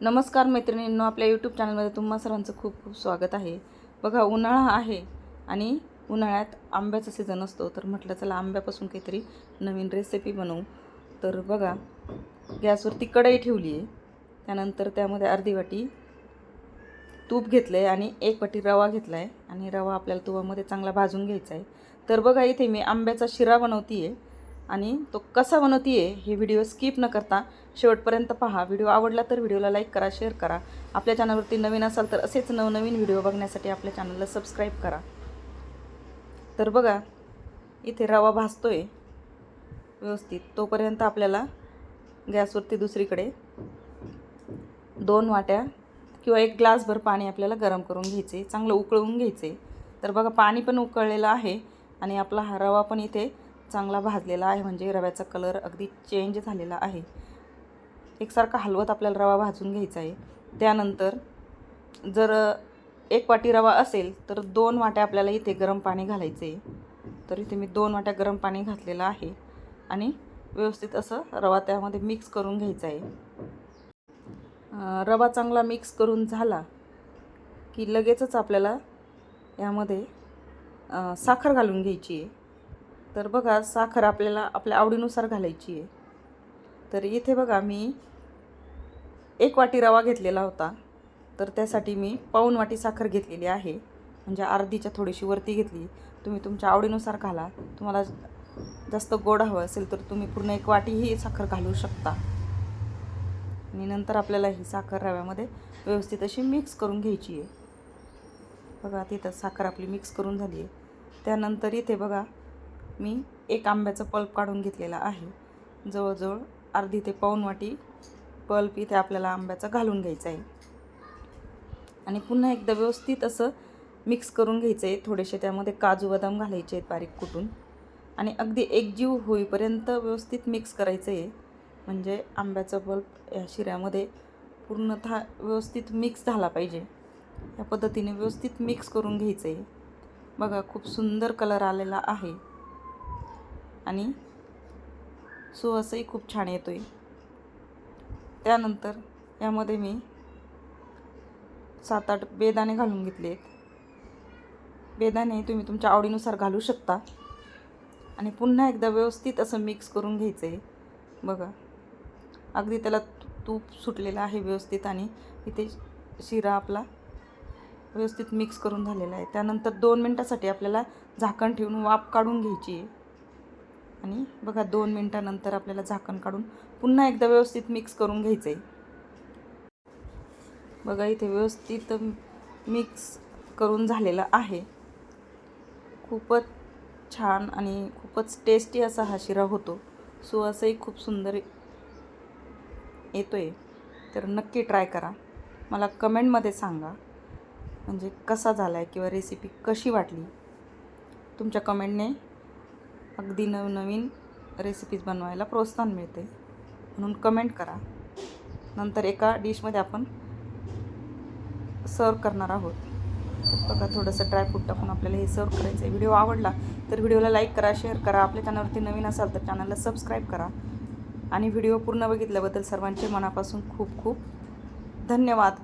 नमस्कार मैत्रिणींनो आपल्या यूट्यूब चॅनलमध्ये तुम्हा सर्वांचं खूप खूप स्वागत आहे. बघा उन्हाळा आहे आणि उन्हाळ्यात आंब्याचा सीझन असतो तर म्हटलं चला आंब्यापासून काहीतरी नवीन रेसिपी बनवू. तर बघा गॅसवरती कढई ठेवली आहे त्यानंतर त्यामध्ये अर्धी वाटी तूप घेतलं आहे आणि एक वाटी रवा घेतला आहे आणि रवा आपल्याला तुपामध्ये चांगला भाजून घ्यायचा आहे तर बघा इथे मी आंब्याचा शिरा बनवते आहे आणि तो कसा बनवते आहे हे व्हिडिओ स्किप न करता शेवटपर्यंत पहा. व्हिडिओ आवडला तर व्हिडिओला लाईक करा शेअर करा. आपल्या चॅनलवरती नवीन असाल तर असेच नवनवीन व्हिडिओ बघण्यासाठी आपल्या चॅनलला सबस्क्राईब करा. तर बघा इथे रवा भाजतोय व्यवस्थित. तोपर्यंत आपल्याला गॅसवरती दुसरीकडे दोन वाट्या किंवा एक ग्लासभर पाणी आपल्याला गरम करून घ्यायचे चांगलं उकळवून घ्यायचे. तर बघा पाणी पण उकळलेलं आहे आणि आपला हा रवा पण इथे चांगला भाजलेला आहे म्हणजे रव्याचा कलर अगदी चेंज झालेला आहे. एकसारखा हलवत आपल्याला रवा भाजून घ्यायचा आहे. त्यानंतर जर एक वाटी रवा असेल तर दोन वाट्या आपल्याला इथे गरम पाणी घालायचं आहे. तर इथे मी दोन वाट्या गरम पाणी घातलेलं आहे आणि व्यवस्थित असं रवा त्यामध्ये मिक्स करून घ्यायचा आहे. रवा चांगला मिक्स करून झाला की लगेचच आपल्याला यामध्ये साखर घालून घ्यायची आहे. तर बघा साखर आपल्याला आपल्या आवडीनुसार घालायची आहे. तर इथे बघा मी एक वाटी रवा घेतलेला होता. तर त्यासाठी मी पाऊन वाटी साखर घेतलेली आहे. म्हणजे अर्धीच्या थोडीशी वरती घेतली. तुम्ही तुमच्या आवडीनुसार घाला. तुम्हाला जास्त गोड हवं असेल तर तुम्ही पूर्ण एक वाटीही साखर घालू शकता. आणि नंतर आपल्याला ही साखर रव्यामध्ये व्यवस्थित अशी मिक्स करून घ्यायची आहे. बघा तिथं साखर आपली मिक्स करून झाली आहे. त्यानंतर इथे बघा मी एक आंब्याचं पल्प काढून घेतलेला आहे. जवळजवळ अर्धी ते पाऊन वाटी पल्प इथे आपल्याला आंब्याचा घालून घ्यायचा आहे. आणि पुन्हा एकदा व्यवस्थित असं मिक्स करून घ्यायचं आहे. थोडेसे त्यामध्ये काजू बदाम घालायचे आहेत बारीक कुटून. आणि अगदी एकजीव होईपर्यंत व्यवस्थित मिक्स करायचं आहे. म्हणजे आंब्याचा बल्ब या शिऱ्यामध्ये पूर्णतः व्यवस्थित मिक्स झाला पाहिजे. या पद्धतीने व्यवस्थित मिक्स करून घ्यायचं आहे. बघा खूप सुंदर कलर आलेला आहे. आणि सुवासही खूप छान येतो आहे त्यानंतर यामध्ये मी सात आठ बेदाणे घालून घेतले आहेत. बेदाणे तुम्ही तुमच्या आवडीनुसार घालू शकता. आणि पुन्हा एकदा व्यवस्थित असं मिक्स करून घ्यायचं आहे बघा अगदी त्याला तूप सुटलेलं आहे व्यवस्थित आणि इथे शिरा आपला व्यवस्थित मिक्स करून झालेला आहे. त्यानंतर दोन मिनटासाठी आपल्याला झाकण ठेवून वाफ काढून घ्यायची आहे. आणि बघा दोन मिनटानंतर आपल्याला झाकण काढून पुन्हा एकदा व्यवस्थित मिक्स करून घ्यायचं आहे बघा इथे व्यवस्थित मिक्स करून झालेलं आहे. खूपच छान आणि खूपच टेस्टी असा हा शिरा होतो. सुवासही खूप सुंदर येतो आहे तर नक्की ट्राय करा. मला कमेंटमध्ये सांगा म्हणजे कसा झाला आहे किंवा रेसिपी कशी वाटली? तुमच्या कमेंटने अगदी नवनवीन रेसिपीज बनवायला प्रोत्साहन मिळते. म्हणून कमेंट करा. नंतर एका डिशमध्ये आपण सर्व करणार आहोत. बघा थोडंसं ड्रायफ्रूट टाकून आपल्याला हे सर्व करायचं आहे व्हिडिओ आवडला तर व्हिडिओला लाईक करा शेअर करा. आपल्या चॅनलवरती नवीन असाल तर चॅनलला सबस्क्राईब करा. आणि व्हिडिओ पूर्ण बघितल्याबद्दल सर्वांचे मनापासून खूप खूप धन्यवाद.